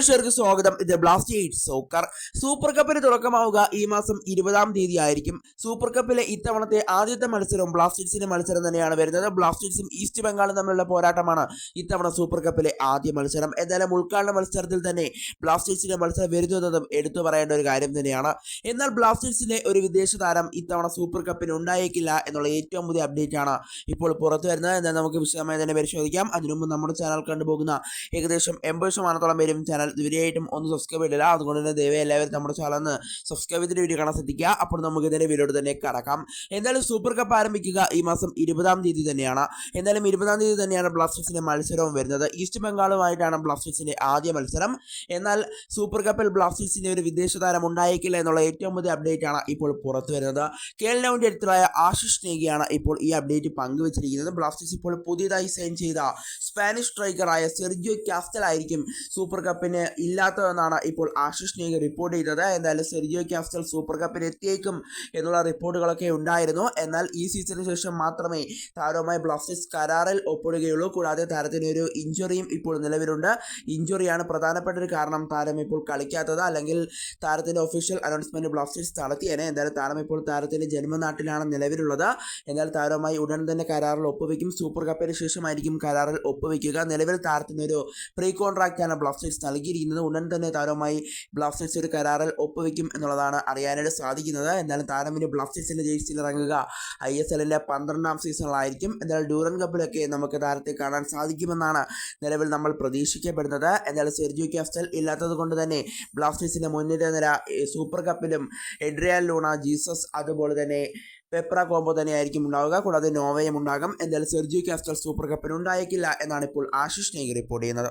പ്രേക്ഷകർക്ക് സ്വാഗതം. ഇത് ബ്ലാസ്റ്റേഴ്സ് സോക്കർ. സൂപ്പർ കപ്പിന് തുടക്കമാവുക ഈ മാസം ഇരുപതാം തീയതി ആയിരിക്കും സൂപ്പർ കപ്പിലെ ഇത്തവണത്തെ ആദ്യത്തെ മത്സരവും ബ്ലാസ്റ്റേഴ്സിന്റെ മത്സരം തന്നെയാണ് വരുന്നത്. ബ്ലാസ്റ്റേഴ്സും ഈസ്റ്റ് ബംഗാളും തമ്മിലുള്ള പോരാട്ടമാണ് ഇത്തവണ സൂപ്പർ കപ്പിലെ ആദ്യ മത്സരം. എന്തായാലും ഉദ്ഘാടന മത്സരത്തിൽ തന്നെ ബ്ലാസ്റ്റേഴ്സിന്റെ മത്സരം വരുന്നതും എടുത്തു പറയേണ്ട ഒരു കാര്യം തന്നെയാണ്. എന്നാൽ ബ്ലാസ്റ്റേഴ്സിലെ ഒരു വിദേശ താരം ഇത്തവണ സൂപ്പർ കപ്പിന് ഉണ്ടായേക്കില്ല എന്നുള്ള ഏറ്റവും പുതിയ അപ്ഡേറ്റ് ആണ് ഇപ്പോൾ പുറത്തു വരുന്നത്. എന്നാൽ നമുക്ക് വിശദമായി തന്നെ പരിശോധിക്കാം. അതിനുമുമ്പ് നമ്മുടെ ചാനൽ കണ്ടുപോകുന്ന ഏകദേശം എൺപത് ശതമാനത്തോളം പേരും ചാനൽ ഇതുവരെയായിട്ടും ഒന്ന് സബ്സ്ക്രൈബ് ചെയ്തില്ല അതുകൊണ്ട് തന്നെ ദയവായി എല്ലാവരും നമ്മുടെ ചാനൽ ഒന്ന് സബ്സ്ക്രൈബ് ചെയ്തിട്ട് വീഡിയോ കാണാൻ ശ്രദ്ധിക്കുക. അപ്പോൾ നമുക്ക് ഇതിന്റെ വീഡിയോട് തന്നെ കടക്കാം. എന്തായാലും സൂപ്പർ കപ്പ് ആരംഭിക്കുക ഈ മാസം ഇരുപതാം തീയതി തന്നെയാണ്. എന്തായാലും ഇരുപതാം തീയതി തന്നെയാണ് ബ്ലാസ്റ്റേഴ്സിന്റെ മത്സരവും വരുന്നത്. ഈസ്റ്റ് ബംഗാളുമായിട്ടാണ് ബ്ലാസ്റ്റേഴ്സിന്റെ ആദ്യ മത്സരം. എന്നാൽ സൂപ്പർ കപ്പിൽ ബ്ലാസ്റ്റേഴ്സിന്റെ ഒരു വിദേശ താരം ഉണ്ടായേക്കില്ല എന്നുള്ള ഏറ്റവും പുതിയ അപ്ഡേറ്റ് ആണ് ഇപ്പോൾ പുറത്തു വരുന്നത്. കേരളവിന്റെ അടുത്തുള്ള ആശിഷ് നേഗിയാണ് ഇപ്പോൾ ഈ അപ്ഡേറ്റ് പങ്കുവച്ചിരിക്കുന്നത്. ബ്ലാസ്റ്റേഴ്സ് ഇപ്പോൾ പുതിയതായി സൈൻ ചെയ്ത സ്പാനിഷ് സ്ട്രൈക്കറായ സെർജിയോ കാസ്റ്റൽ ആയിരിക്കും സൂപ്പർ കപ്പിന് ഇല്ലാത്തതെന്നാണ് ഇപ്പോൾ ആശിഷ് നേഗി റിപ്പോർട്ട് ചെയ്തത്. എന്തായാലും സെർജിയോ കാസ്റ്റൽ സൂപ്പർ കപ്പിൽ എത്തിയേക്കും എന്നുള്ള റിപ്പോർട്ടുകളൊക്കെ ഉണ്ടായിരുന്നു. എന്നാൽ ഈ സീസണിന് ശേഷം മാത്രമേ താരവുമായി ബ്ലാസ്റ്റേഴ്സ് കരാറിൽ ഒപ്പിടുകയുള്ളൂ. കൂടാതെ താരത്തിന് ഒരു ഇഞ്ചുറിയും ഇപ്പോൾ നിലവിലുണ്ട്. ഇഞ്ചുറിയാണ് പ്രധാനപ്പെട്ട ഒരു കാരണം താരം ഇപ്പോൾ കളിക്കാത്തത്. അല്ലെങ്കിൽ താരത്തിന്റെ ഒഫീഷ്യൽ അനൗൺസ്മെന്റ് ബ്ലാസ്റ്റേഴ്സ് നടത്തിയേനെ. എന്തായാലും താരം ഇപ്പോൾ താരത്തിന്റെ ജന്മനാട്ടിലാണ് നിലവിലുള്ളത്. എന്നാൽ താരവുമായി ഉടൻ തന്നെ കരാറിൽ ഒപ്പുവെക്കും. സൂപ്പർ കപ്പിന് ശേഷമായിരിക്കും കരാറിൽ ഒപ്പുവെക്കുക. നിലവിൽ താരത്തിനൊരു പ്രീ കോൺട്രാക്റ്റാണ് ബ്ലാസ്റ്റേഴ്സ് നൽകിയിരിക്കുന്നത് ഉടൻ തന്നെ താരവുമായി ബ്ലാസ്റ്റേഴ്സ് ഒരു കരാറിൽ ഒപ്പുവെക്കും എന്നുള്ളതാണ് അറിയാനായിട്ട് സാധിക്കുന്നത്. എന്നാലും താരം ഇനി ബ്ലാസ്റ്റേഴ്സിന്റെ ജേഴ്സിയിൽ ഇറങ്ങുക. ഐ എസ് എല്ലിന്റെ പന്ത്രണ്ടാം സീസണിലായിരിക്കും എന്നാൽ ഡ്യൂറൻ കപ്പിലൊക്കെ നമുക്ക് താരത്തെ കാണാൻ സാധിക്കുമെന്നാണ് നിലവിൽ നമ്മൾ പ്രതീക്ഷിക്കപ്പെടുന്നത്. എന്നാൽ സെർജിയോ കാസ്റ്റൽ ഇല്ലാത്തത് കൊണ്ട് തന്നെ ബ്ലാസ്റ്റേഴ്സിന്റെ മുന്നിലെ നിര സൂപ്പർ കപ്പിലും എഡ്രിയാൻ ലൂണ ജീസസ് അതുപോലെ തന്നെ പെപ്ര കോംബോ തന്നെയായിരിക്കും ഉണ്ടാവുക. കൂടാതെ നോവയും ഉണ്ടാകും. എന്നാൽ സെർജിയോ കാസ്റ്റൽ സൂപ്പർ കപ്പിന് ഉണ്ടായേക്കില്ല എന്നാണ് ഇപ്പോൾ ആശിഷ് നേഗി റിപ്പോർട്ട് ചെയ്യുന്നത്.